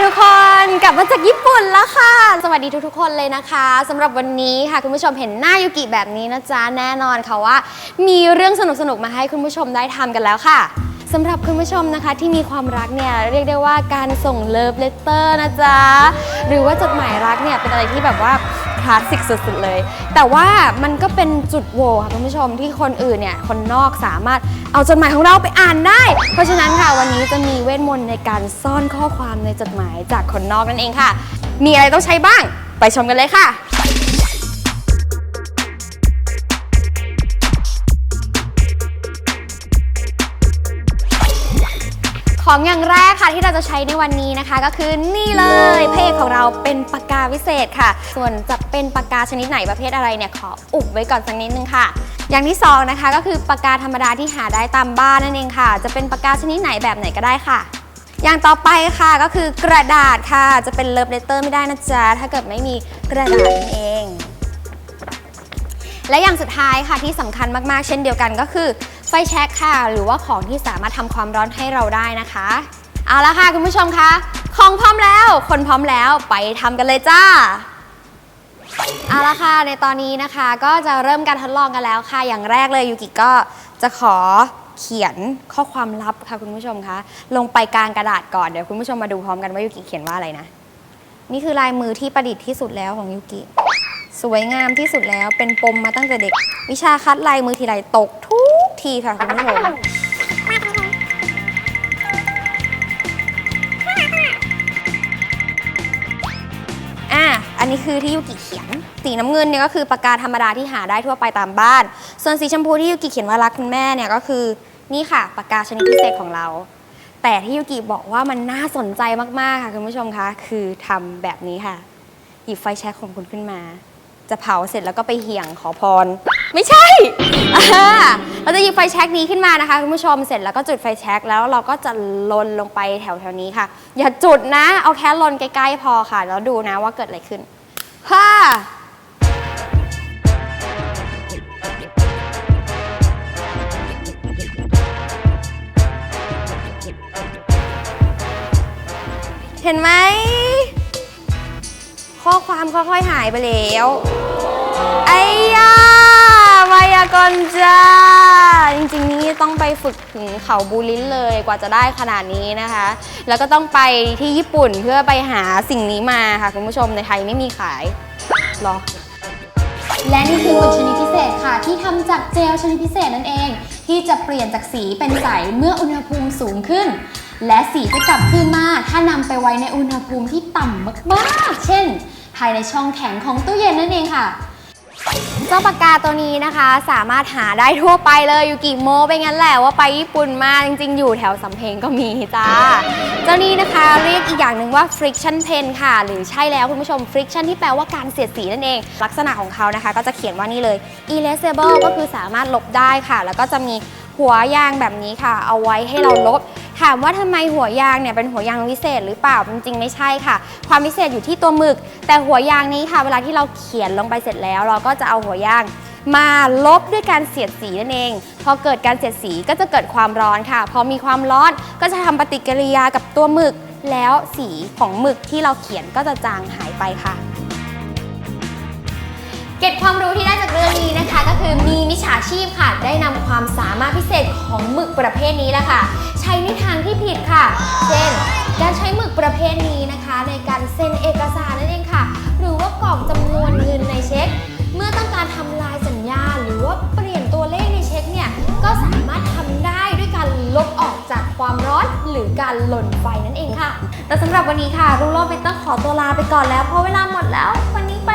ทุกคนกลับมาจากญี่ปุ่นแล้วค่ะ สวัสดีทุกๆ คนเลยนะคะสำหรับวันนี้ค่ะคุณผู้ชมเห็นหน้ายูกิแบบนี้นะจ๊ะแน่นอนค่ะว่า มีเรื่องสนุกๆมาให้คุณผู้ชมได้ทำกันแล้วค่ะสำหรับคุณผู้ชมนะคะที่มีความรักเนี่ยเรียกได้ว่าการส่งเลิฟเลตเตอร์นะจ๊ะหรือว่าจดหมายรักเนี่ยเป็นอะไรที่แบบว่า คลาสสิกสุดๆเลย แต่ว่ามันก็เป็นจุดโหว่ค่ะคุณผู้ชมที่คนอื่นเนี่ยคนนอกสามารถเอาจดหมายของเราไปอ่านได้ เพราะฉะนั้นค่ะวันนี้จะมีเวทมนต์ในการซ่อนข้อความในจดหมายจากคนนอกนั่นเองค่ะ มีอะไรต้องใช้บ้าง ไปชมกันเลยค่ะ ของอย่างแรกค่ะที่เราจะใช้ในวันนี้นะคะ ก็คือนี่เลยเพจของเราเป็นปากกาวิเศษค่ะ ส่วนจะเป็นปากกาชนิดไหนประเภทอะไรเนี่ยขออุบไว้ก่อนสักนิดนึงค่ะ อย่างที่สองนะคะก็คือปากกาธรรมดาที่หาได้ตามบ้านนั่นเองค่ะ จะเป็นปากกาชนิดไหนแบบไหนก็ได้ค่ะ อย่างต่อไปค่ะก็คือกระดาษค่ะ จะเป็นเลิฟเลเตอร์ไม่ได้นะจ๊ะถ้าเกิดไม่มีกระดาษนั่นเองและอย่างสุดท้ายค่ะที่สำคัญมากๆ เช่นเดียวกันก็คือ ไฟแช็กค่ะ หรือว่าของที่สามารถทำความร้อนให้เราได้นะคะ เอาละค่ะคุณผู้ชมคะ ของพร้อมแล้ว คนพร้อมแล้วไปทำกันเลยจ้าเอาละค่ะในตอนนี้นะคะก็จะเริ่มการทดลองกันแล้วค่ะ อย่างแรกเลยยูกิก็จะขอเขียนข้อความลับค่ะคุณผู้ชมคะลงไปกลางกระดาษก่อนเดี๋ยวคุณผู้ชมมาดูพร้อมกันว่ายูกิเขียนว่าอะไรนะ นี่คือลายมือที่ประดิษฐ์ที่สุดแล้วของยูกิ สวยงามที่สุดแล้วเป็นปมมาตั้งแต่เด็ก วิชาคัดลายมือทีไรตกทุก ทีค่ะคุณผู้ชมอะอันนี้คือที่ยูกิเขียน สีน้ำเงินเนี่ยก็คือปากกาธรรมดาที่หาได้ทั่วไปตามบ้าน ส่วนสีชมพูที่ยูกิเขียนว่ารักคุณแม่เนี่ยก็คือนี่ค่ะปากกาชนิดพิเศษของเรา แต่ที่ยูกิบอกว่ามันน่าสนใจมากๆค่ะคุณผู้ชมคะคือทำแบบนี้ค่ะ หยิบไฟแช็กของคุณขึ้นมา จะเผาเสร็จแล้วก็ไปเหี่ยงขอพร ไม่ใช่อ่าเราจะหยิบไฟแช็กนี้ขึ้นมานะคะคุณผู้ชมเสร็จแล้วก็จุดไฟแช็กแล้วเราก็จะลนลงไปแถวๆนี้ค่ะ อย่าจุดนะ เอาแค่ลนใกล้ๆพอค่ะ แล้วดูนะว่าเกิดอะไรขึ้นฮ่าเห็นไหม ข้อความค่อยๆหายไปแล้ว ไอ้ยาายากลจ้า จริงๆ นี่ต้องไปฝึกถึงเขาบูลินเลยกว่าจะได้ขนาดนี้นะคะ แล้วก็ต้องไปที่ญี่ปุ่นเพื่อไปหาสิ่งนี้มาค่ะ คุณผู้ชมในไทยไม่มีขายหรอ และนี่คือหมึกชนิดพิเศษค่ะ ที่ทำจากเจลชนิดพิเศษนั่นเอง ที่จะเปลี่ยนจากสีเป็นใสเมื่ออุณหภูมิสูงขึ้น และสีจะกลับคืนมาถ้านำไปไว้ในอุณหภูมิที่ต่ำมากๆ เช่น ภายในช่องแข็งของตู้เย็นนั่นเองค่ะ เจ้าปากกาตัวนี้นะคะสามารถหาได้ทั่วไปเลยอยู่กี่โมไปงั้นแหละว่าไปญี่ปุ่นมาจริง ๆ อยู่แถวสำเพ็งก็มีจ้า เจ้านี้นะคะเรียกอีกอย่างหนึ่งว่า friction pen ค่ะ หรือใช่แล้วคุณผู้ชม friction ที่แปลว่าการเสียดสีนั่นเอง ลักษณะของเขานะคะ ก็จะเขียนว่านี่เลย erasable ก็คือสามารถลบได้ค่ะ แล้วก็จะมีหัวยางแบบนี้ค่ะ เอาไว้ให้เราลบ ถามว่าทำไมหัวยางเนี่ยเป็นหัวยางวิเศษหรือเปล่าจริงๆไม่ใช่ค่ะ ความพิเศษอยู่ที่ตัวหมึก แต่หัวยางนี้ค่ะ เวลาที่เราเขียนลงไปเสร็จแล้ว เราก็จะเอาหัวยางมาลบด้วยการเสียดสีนั่นเอง พอเกิดการเสียดสีก็จะเกิดความร้อนค่ะ พอมีความร้อนก็จะทำปฏิกิริยากับตัวหมึก แล้วสีของหมึกที่เราเขียนก็จะจางหายไปค่ะ เก็บความรู้ที่ นะคะก็คือมีมิจฉาชีพค่ะ ได้นำความสามารถพิเศษของหมึกประเภทนี้แหละค่ะ ใช้ในทางที่ผิดค่ะ เช่น การใช้หมึกประเภทนี้นะคะ ในการเซ็นเอกสารนั่นเองค่ะ หรือว่ากรอกจำนวนเงินในเช็ค เมื่อต้องการทำลายสัญญา หรือว่าเปลี่ยนตัวเลขในเช็คเนี่ยก็สามารถทำได้ด้วยการลบออกจากความร้อนหรือการหล่นไฟนั่นเองค่ะแต่สำหรับวันนี้ค่ะรูโรเบเตอร์ขอตัวลาไปก่อนแล้วเพราะเวลาหมดแล้ววันนี้ไป